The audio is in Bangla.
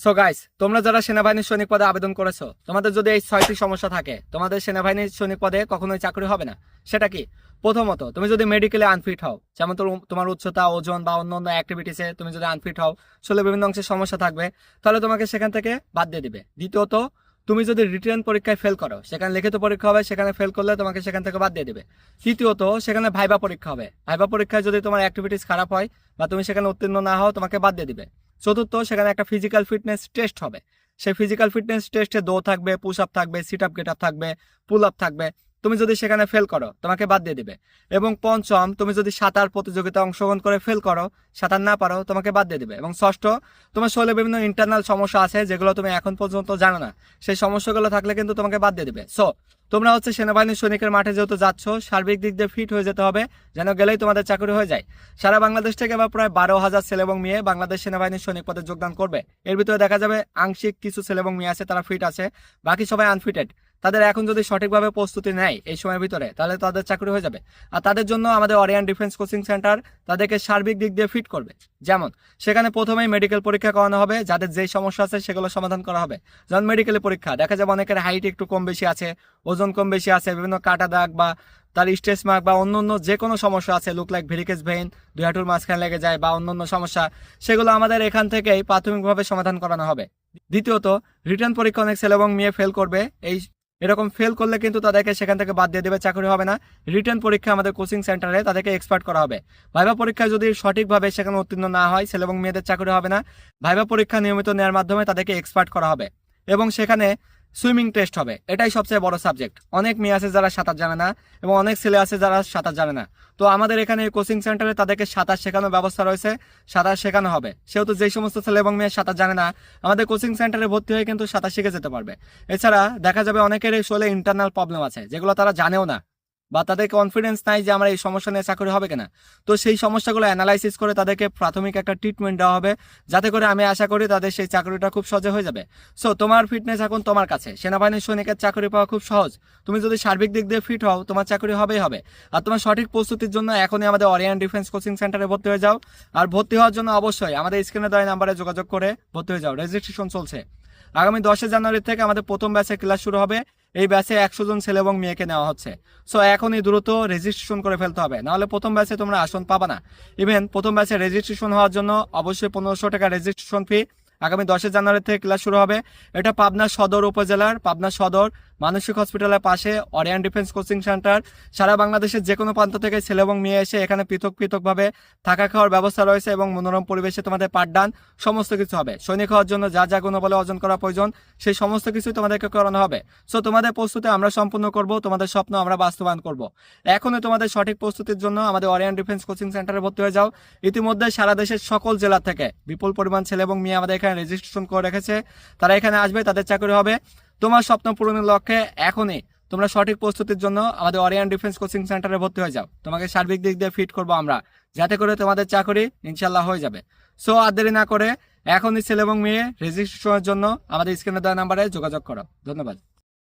সো গাইস তোমরা যারা সেনাবাহিনীর সৈনিক পদে আবেদন করেছ, তোমাদের যদি এই ছয়টি সমস্যা থাকে, তোমাদের সেনাবাহিনীর সৈনিক পদে কখনোই চাকরি হবে না। সেটা কি? প্রথমত, তুমি যদি মেডিকেলে আনফিট হও, যেমন তোমার উচ্চতা, ওজন বা অন্য অন্য অ্যাক্টিভিটিসে তুমি যদি আনফিট হও শরীরে বিভিন্ন অংশে সমস্যা থাকবে, তাহলে তোমাকে সেখান থেকে বাদ দিয়ে দিবে। দ্বিতীয়ত, তুমি যদি রিটার্ন পরীক্ষায় ফেল করো, সেখানে লিখিত পরীক্ষা হবে, সেখানে ফেল করলে তোমাকে সেখান থেকে বাদ দিয়ে দিবে। তৃতীয়ত, সেখানে ভাইবা পরীক্ষা হবে। ভাইবা পরীক্ষায় যদি তোমার অ্যাক্টিভিটিস খারাপ হয় বা তুমি সেখানে উত্তীর্ণ না হও, তোমাকে বাদ দিয়ে দিবে। চতুর্থ, সেখানে একটা ফিজিক্যাল ফিটনেস টেস্ট হবে। সেই ফিজিক্যাল ফিটনেস টেস্টে দো থাকবে পুশ আপ থাকবে সিট আপ গেট আপ থাকবে পুল আপ থাকবে। তুমি যদি সেখানে ফেল করো, তোমাকে বাদ দিয়ে দেবে। এবং পঞ্চম, তুমি যদি সাঁতার প্রতিযোগিতা অংশগ্রহণ করে ফেল করো, সাঁতার না পারো, তোমাকে বাদ দিয়ে দেবে। এবং ষষ্ঠ, তোমার শরীরে বিভিন্ন ইন্টারনাল সমস্যা আছে, যেগুলো তুমি এখন পর্যন্ত জানো না। সেই সমস্যাগুলো থাকলে কিন্তু তোমাকে বাদ দিয়ে দেবে। সো তোমরা হচ্ছে সেনাবাহিনীর সৈনিকের মাঠে যেহেতু যাচ্ছ, সার্বিক দিক দিয়ে ফিট হয়ে যেতে হবে, যেন গেলেই তোমাদের চাকরি হয়ে যায়। সারা বাংলাদেশ থেকে এবার প্রায় বারো হাজার ছেলে এবং মেয়ে বাংলাদেশ সেনাবাহিনীর সৈনিক পদে যোগদান করবে। এর ভিতরে দেখা যাবে আংশিক কিছু ছেলে এবং মেয়ে আছে, তারা ফিট আছে। বাকি সবাই আনফিটেড তাদের এখন যদি সঠিকভাবে প্রস্তুতি নেয় এই সময়ের ভিতরে, তাহলে তাদের চাকরি হয়ে যাবে। আর তাদের জন্য আমাদের অরিয়ান ডিফেন্স কোচিং সেন্টার তাদেরকে সার্বিক দিক দিয়ে ফিট করবে। যেমন, সেখানে প্রথমেই মেডিকেল পরীক্ষা করানো হবে, যাদের যেই সমস্যা আছে সেগুলো সমাধান করা হবে। যেমন মেডিকেলের পরীক্ষা, দেখা যাবে অনেকের হাইট একটু কম বেশি আছে, ওজন কম বেশি আছে, বিভিন্ন কাটা দাগ বা তার স্ট্রেস মার্ক বা অন্য অন্য যে কোনো সমস্যা আছে লুক লাইক ভেরিকেজ ভেইন দুই হাঁটুর মাঝখানে লেগে যায় বা অন্য অন্য সমস্যা, সেগুলো আমাদের এখান থেকেই প্রাথমিকভাবে সমাধান করানো হবে। দ্বিতীয়ত রিটার্ন পরীক্ষা অনেক ছেলে এবং মেয়ে ফেল করবে, এই এরকম ফেল করলে কিন্তু তাদেরকে সেখান থেকে বাদ দিয়ে দেবে, চাকরি হবে না। রিটার্ন পরীক্ষা আমাদের কোচিং সেন্টারে তাদেরকে এক্সপার্ট করা হবে। ভাইবা পরীক্ষা যদি সঠিকভাবে সেখানে উত্তীর্ণ না হয়, ছেলে এবং মেয়েদের চাকরি হবে না ভাইবা পরীক্ষা নিয়মিত নেওয়ার মাধ্যমে তাদেরকে এক্সপার্ট করা হবে। এবং সেখানে সুইমিং টেস্ট হবে। এটাই সবচেয়ে বড় সাবজেক্ট। অনেক মেয়ে আছে যারা সাঁতার জানে না এবং অনেক ছেলে আছে যারা সাঁতার জানে না। তো আমাদের এখানে কোচিং সেন্টারে তাদেরকে সাঁতার শেখানোর ব্যবস্থা রয়েছে। সাঁতার শেখানো হবে। সেহেতু যেই সমস্ত ছেলে এবং মেয়ে সাঁতার জানে না, আমাদের কোচিং সেন্টারে ভর্তি হয়ে কিন্তু সাঁতার শিখে যেতে পারবে। এছাড়া দেখা যাবে অনেকের এই শরীরে ইন্টারনাল প্রবলেম আছে, যেগুলো তারা জানেও না। বা তাদের কনফিডেন্স নাই যে আমার এই সমস্যা নিয়ে চাকরি হবে কিনা। তো সেই সমস্যাগুলো অ্যানালাইসিস করে তাদেরকে প্রাথমিক একটা ট্রিটমেন্ট দেওয়া হবে, যাতে করে আমি আশা করি তাদের সেই চাকরিটা খুব সহজে হয়ে যাবে। সো তোমার ফিটনেস এখন তোমার কাছে। সেনাবাহিনীর সৈনিকের চাকরি পাওয়া খুব সহজ। তুমি যদি সার্বিক দিক দিয়ে ফিট হও, তোমার চাকরি হবেই হবে। আর তোমার সঠিক প্রস্তুতির জন্য এখনই আমাদের অরিয়ান ডিফেন্স কোচিং সেন্টারে ভর্তি হয়ে যাও। আর ভর্তি হওয়ার জন্য অবশ্যই আমাদের স্ক্রিনে দেওয়া নাম্বারে যোগাযোগ করে ভর্তি হয়ে যাও। রেজিস্ট্রেশন চলছে। আগামী দশে জানুয়ারি থেকে আমাদের প্রথম ব্যাচে ক্লাস শুরু হবে। এই ব্যাচে একশো জন ছেলে এবং মেয়েকে নেওয়া হচ্ছে। সো এখনই দ্রুত রেজিস্ট্রেশন করে ফেলতে হবে। নাহলে প্রথম ব্যাচে তোমরা আসন পাবা না। ইভেন প্রথম ব্যাচে রেজিস্ট্রেশন হওয়ার জন্য অবশ্যই পনেরোশো টাকা রেজিস্ট্রেশন ফি আগামী দশে জানুয়ারি থেকে ক্লাস শুরু হবে। এটা পাবনা সদর উপজেলার, পাবনা সদর মানসিক হসপিটালের পাশে অরিয়ান ডিফেন্স কোচিং সেন্টার সারা বাংলাদেশের যে কোনো প্রান্ত থেকে ছেলে এবং মেয়ে এসে এখানে পৃথক পৃথকভাবে থাকা খাওয়ার ব্যবস্থা রয়েছে এবং মনোরম পরিবেশে তোমাদের পাঠদান, সমস্ত কিছু হবে। সৈনিক হওয়ার জন্য যা যা গুণবলে অর্জন করা প্রয়োজন, সেই সমস্ত কিছুই তোমাদেরকে করানো হবে। সো তোমাদের প্রস্তুতি আমরা সম্পূর্ণ করব, তোমাদের স্বপ্ন আমরা বাস্তবায়ন করব। এখনই তোমাদের সঠিক প্রস্তুতির জন্য আমাদের অরিয়ান ডিফেন্স কোচিং সেন্টারে ভর্তি হয়ে যাও। ইতিমধ্যে সারা দেশের সকল জেলা থেকে বিপুল পরিমাণ ছেলে এবং মেয়ে আমাদের এখানে রেজিস্ট্রেশন করে রেখেছে। তারা এখানে আসবে, তাদের চাকরি হবে। তোমার স্বপ্ন পূরণের লক্ষ্যে এখনই তোমরা সঠিক প্রস্তুতির জন্য আমাদের অরিয়ান ডিফেন্স কোচিং সেন্টারে ভর্তি হয়ে যাও। তোমাকে সার্বিক দিক দিয়ে ফিট করব আমরা। যাতে করে তোমাদের চাকরি ইনশাল্লাহ হয়ে যাবে। সো আর দেরি না করে এখনই ছেলে এবং মেয়ে রেজিস্ট্রেশনের জন্য আমাদের স্ক্রিনে দেওয়া নাম্বারে যোগাযোগ করো। ধন্যবাদ।